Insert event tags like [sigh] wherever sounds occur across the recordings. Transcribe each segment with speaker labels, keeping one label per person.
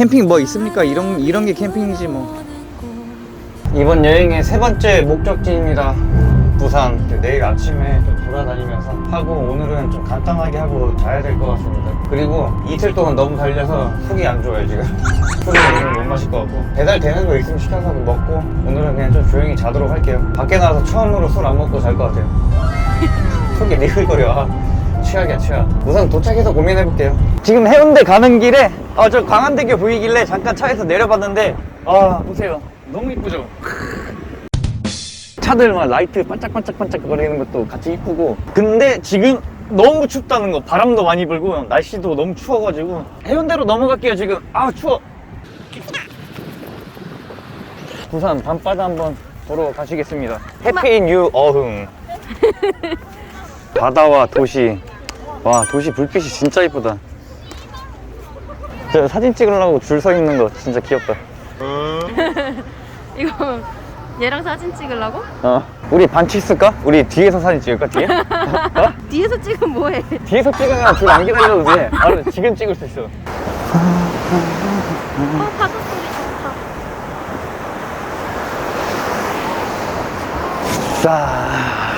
Speaker 1: 캠핑 뭐 있습니까? 이런 이런 게 캠핑이지 뭐. 이번 여행의 세 번째 목적지입니다. 부산. 내일 아침에 좀 돌아다니면서 하고 오늘은 좀 간단하게 하고 자야 될 것 같습니다. 그리고 이틀 동안 너무 달려서 속이 안 좋아요 지금. [laughs] 술을 오늘 못 마실 것 같고 배달 되는 거 있으면 시켜서 먹고 오늘은 그냥 좀 조용히 자도록 할게요. 밖에 나와서 처음으로 술 안 먹고 잘 것 같아요. [laughs] 속이 니글거려. 아, 최악이야 최악. 우선 도착해서 고민해볼게요. 지금 해운대 가는 길에 어, 저 광안대교 보이길래 잠깐 차에서 내려봤는데 아 보세요. 너무 이쁘죠? 차들 막 라이트 반짝반짝반짝 거리는 것도 같이 이쁘고 근데 지금 너무 춥다는 거 바람도 많이 불고 날씨도 너무 추워가지고 해운대로 넘어갈게요 지금 아 추워 부산 밤바다 한번 보러 가시겠습니다 해피 뉴 어흥 [laughs] 바다와 도시 와 도시 불빛이 진짜 이쁘다 저 사진 찍으려고 줄 서 있는 거 진짜 귀엽다 [laughs]
Speaker 2: 이거 얘랑 사진 찍으려고?
Speaker 1: 어 우리 반치 쓸까? 우리 뒤에서 사진 찍을까 뒤에? [laughs] 어?
Speaker 2: 뒤에서 찍으면 뭐해?
Speaker 1: 뒤에서 찍으면 줄 안 기다려도 돼 아, 지금 찍을 수 있어
Speaker 2: 어, 바다 소리 좋다.
Speaker 1: 싸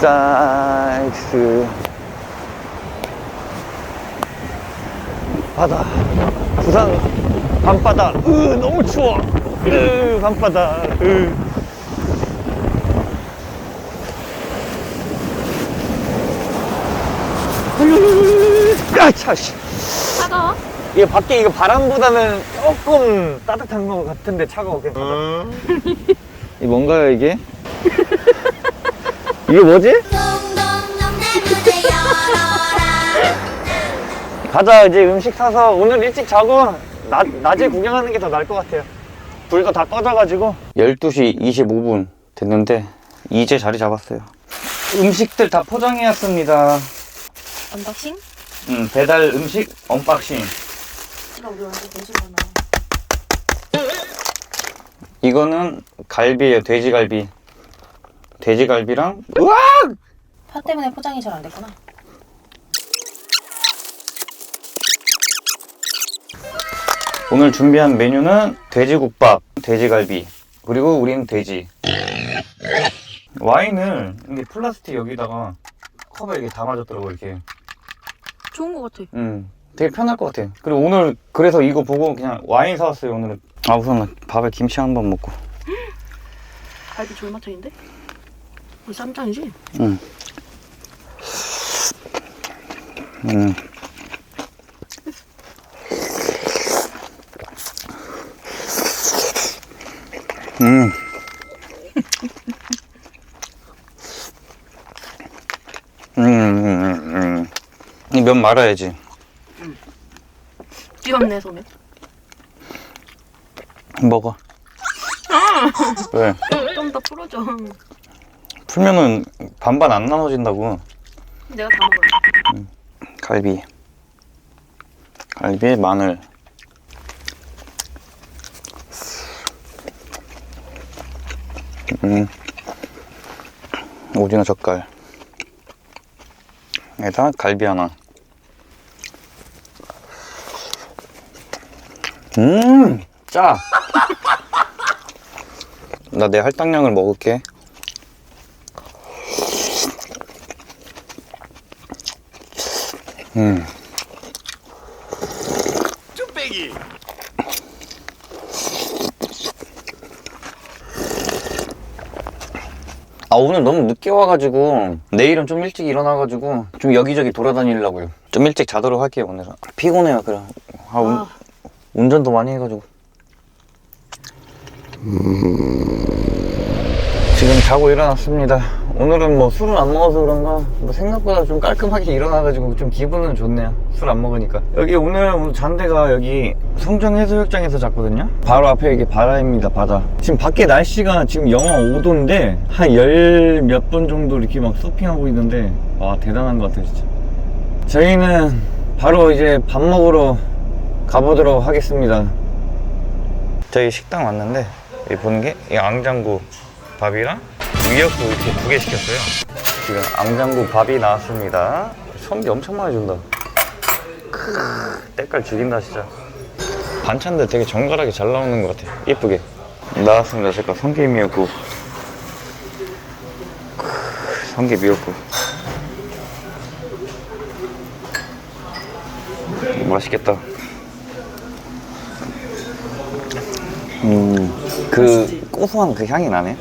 Speaker 1: 사이스 바다. 부산 밤바다. 으 너무 추워. 으 밤바다. 으. 아차 씨.
Speaker 2: 차가워?
Speaker 1: 이게 밖에 이거 바람보다는 조금 따뜻한 것 같은데 차가워 괜찮아 이 뭔가요 이게? [laughs] 이게 뭐지? [laughs] 가자 이제 음식 사서 오늘 일찍 자고 낮, 낮에 구경하는 게 더 나을 것 같아요 불도 다 꺼져가지고 12시 25분 됐는데 이제 자리 잡았어요 음식들 다 포장해 왔습니다
Speaker 2: 언박싱?
Speaker 1: 음, 배달 음식 언박싱. 이거는 갈비예요 돼지갈비 돼지갈비랑 우와
Speaker 2: 파 때문에 포장이 잘 안 됐구나.
Speaker 1: 오늘 준비한 메뉴는 돼지국밥, 돼지갈비, 그리고 우린 돼지. 와인을 이게 플라스틱 여기다가 컵에 이렇게 담아줬더라고 이렇게.
Speaker 2: 좋은 거 같아.
Speaker 1: 음, 되게 편할 것 같아. 그리고 오늘 그래서 이거 보고 그냥 와인 사왔어요 오늘은. 아 우선 밥에 김치 한 번 먹고.
Speaker 2: 갈비 졸마차인데? 이거 쌈장이지?
Speaker 1: 음, 음, 음. 이면 말아야지.
Speaker 2: 귀엽네, 소매.
Speaker 1: 먹어. 왜?
Speaker 2: 좀 더 풀어줘.
Speaker 1: 풀면은 반반 안 나눠진다고.
Speaker 2: 내가 다 먹어요.
Speaker 1: 갈비. 갈비에 마늘. 음. 오징어 젓갈. 여기다 갈비 하나. 음, 짜. [laughs] 나 내 할당량을 먹을게. 음. 아 오늘 너무 늦게 와가지고 내일은 좀 일찍 일어나가지고 좀 여기저기 돌아다니려고요. 좀 일찍 자도록 할게요 오늘은. 피곤해요 그래 아, 운,
Speaker 2: 아.
Speaker 1: 운전도 많이 해가지고. 지금 자고 일어났습니다 오늘은 뭐 술을 안 먹어서 그런가? 뭐 생각보다 좀 깔끔하게 일어나가지고 좀 기분은 좋네요. 술 안 먹으니까. 여기 오늘 오늘 잔 데가 여기 성정해수욕장에서 잤거든요? 바로 앞에 이게 바다입니다 바다. 지금 밖에 날씨가 지금 영하 5도인데 한 열 몇 분 정도 이렇게 막 서핑하고 있는데 와 대단한 것 같아요 진짜. 저희는 바로 이제 밥 먹으러 가보도록 하겠습니다. 저희 식당 왔는데 여기 보는 게 이 앙장구 밥이랑 미역국 이렇게 두 개 시켰어요. 지금 앙장구 밥이 나왔습니다. 선비 엄청 많이 준다. 크으, 때깔 죽인다 진짜. 반찬들 되게 정갈하게 잘 나오는 것 같아. 예쁘게. 나왔습니다. 잠깐 성게 미역국. 크으, 성게 미역국. 맛있겠다. 음 그 고소한 그 향이 나네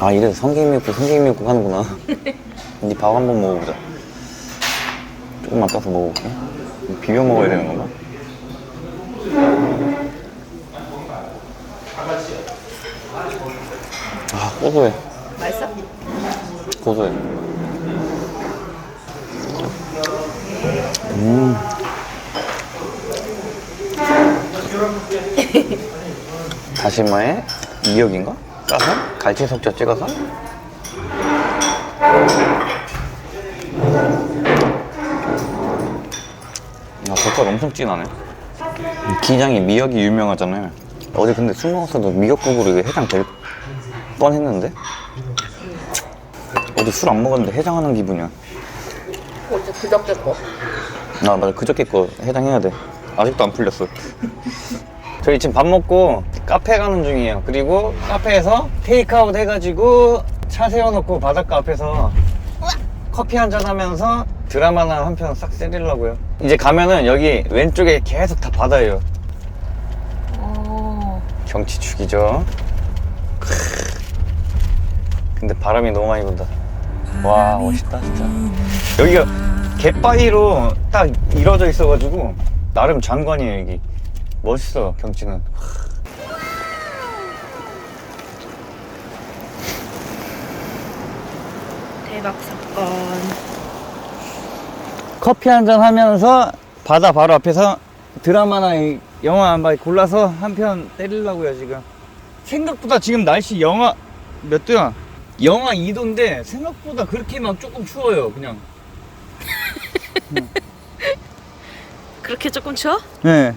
Speaker 1: 아 이래서 성게 미역국 성게 미역국 하는구나 [laughs] 니밥 한번 먹어보자 조금만 떠서 먹어볼게 비벼 먹어야 되는 건가? 아 고소해
Speaker 2: 맛있어?
Speaker 1: 고소해 음 [laughs] 다시마에 미역인가? 갈치 석젓 찍어서 야, 젓갈 엄청 진하네. 기장이 미역이 유명하잖아요. 어제 근데 술 먹었어도 미역국으로 이게 해장 될 뻔했는데? 어제 술 안 먹었는데 해장하는 기분이야.
Speaker 2: 어제 그저께 거.
Speaker 1: 아, 맞아. 그저께 거 해장해야 돼. 아직도 안 풀렸어. 저희 지금 밥 먹고 카페 가는 중이에요. 그리고 카페에서 테이크아웃 해가지고 차 세워놓고 바닷가 앞에서 커피 한 잔 하면서 드라마나 한 편 싹 때리려고요. 이제 가면은 여기 왼쪽에 계속 다 바다예요.
Speaker 2: 어.
Speaker 1: 경치 죽이죠. 크으. 근데 바람이 너무 많이 분다. 와 멋있다 진짜. 여기가 갯바위로 딱 이루어져 있어가지고 나름 장관이에요 여기. 멋있어 경치는.
Speaker 2: 대박 사건.
Speaker 1: 커피 한 잔 하면서 바다 바로 앞에서 드라마나 이- 영화 한 번 골라서 한 편 때리려고요 지금. 생각보다 지금 날씨 영하 몇 도야? 영하 2도인데 생각보다 그렇게 막 조금 추워요 그냥. [laughs]
Speaker 2: 그렇게 조금 추워?
Speaker 1: 네.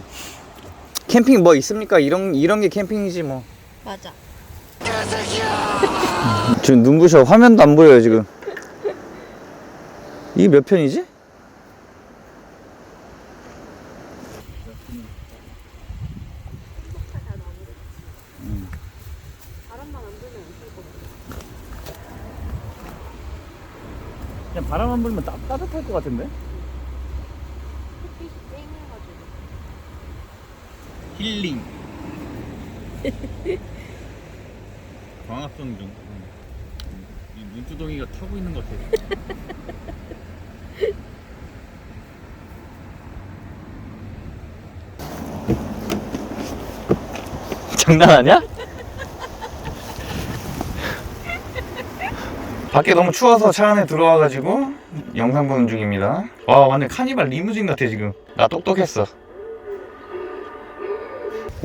Speaker 1: 캠핑 뭐 있습니까? 이런 이런 게 캠핑이지 뭐.
Speaker 2: 맞아. [laughs]
Speaker 1: 지금 눈부셔 화면도 안 보여요 지금. 이게 몇 편이지? 그냥 바람 안 불면 따, 따뜻할 것 같은데? 힐링. [laughs] 광합성 중. 이 눈두덩이가 타고 있는 것 같아. [laughs] 장난하냐? 밖에 너무 추워서 차 안에 들어와가지고 영상 보는 중입니다. 와 완전 카니발 리무진 같아 지금. 나 똑똑했어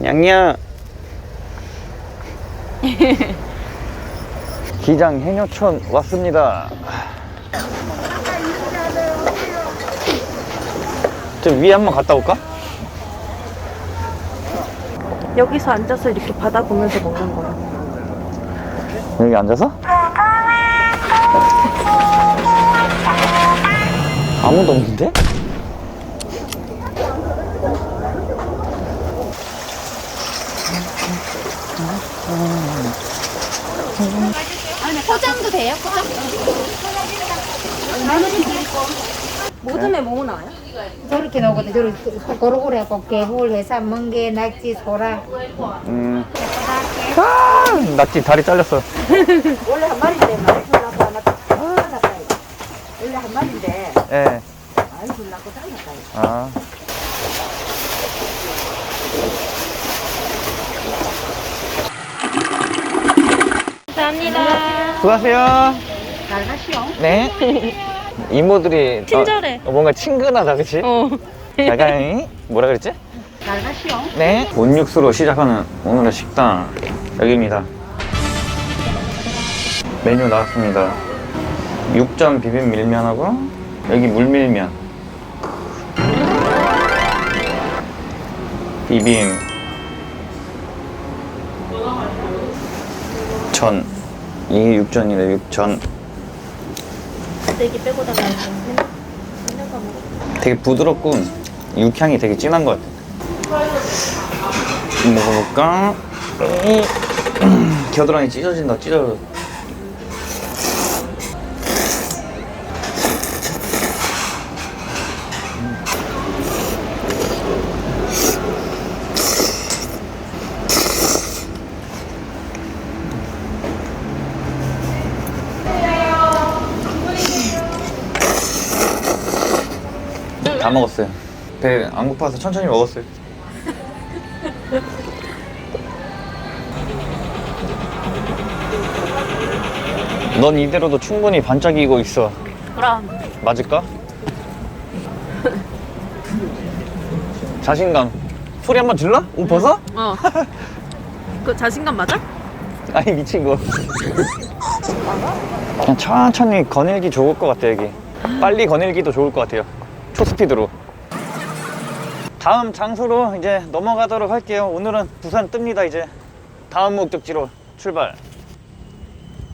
Speaker 1: 냥냥 [laughs] 기장 해녀촌 왔습니다 저 위에 한번 갔다 올까?
Speaker 2: 여기서 앉아서 이렇게 바다 보면서 먹는 거야.
Speaker 1: 여기 앉아서? 아무도 없는데?
Speaker 3: 포장도 돼요? 포장?
Speaker 2: 모듬에 뭐 나와요?
Speaker 3: 저렇게 나오거든. 저렇게 고루고루 해갖고 개불, 해삼, 멍게, 낙지, 소라.
Speaker 1: 음. 아, 낙지 다리 잘렸어. [laughs]
Speaker 3: 원래 한 마리인데 많이 줄라고 하나 잘랐다. 원래 한 마리인데
Speaker 1: 예.
Speaker 3: 많이 줄라고 잘랐다.
Speaker 1: 아.
Speaker 2: 감사합니다.
Speaker 1: 수고하세요.
Speaker 3: 잘 가시오.
Speaker 1: 네. 이모들이
Speaker 2: 친절해.
Speaker 1: 어, 뭔가 친근하다, 그치?
Speaker 2: 어.
Speaker 1: 약간 뭐라 그랬지?
Speaker 3: 잘 가시오.
Speaker 1: 네. 온육수로 시작하는 오늘의 식당 여기입니다. 메뉴 나왔습니다. 육전 비빔 밀면하고 여기 물밀면 비빔 전 이게 육전이래 육전
Speaker 2: 내기 빼고 다가
Speaker 1: 되게 부드럽고 육향이 되게 진한 것 같아. 먹어볼까? 음, [clears throat] 겨드랑이 찢어진다, 찢어져. 다 먹었어요. 배 안 고파서 천천히 먹었어요. 넌 이대로도 충분히 반짝이고 있어.
Speaker 2: 그럼.
Speaker 1: 맞을까? 자신감. 소리 한번 질러? 옷 벗어?
Speaker 2: 어. 그 자신감 맞아?
Speaker 1: 아니 미친 거. 그냥 천천히 거닐기 좋을 것 같아 여기. 빨리 거닐기도 좋을 것 같아요. 초스피드로. 다음 장소로 이제 넘어가도록 할게요. 오늘은 부산 뜹니다 이제. 다음 목적지로 출발.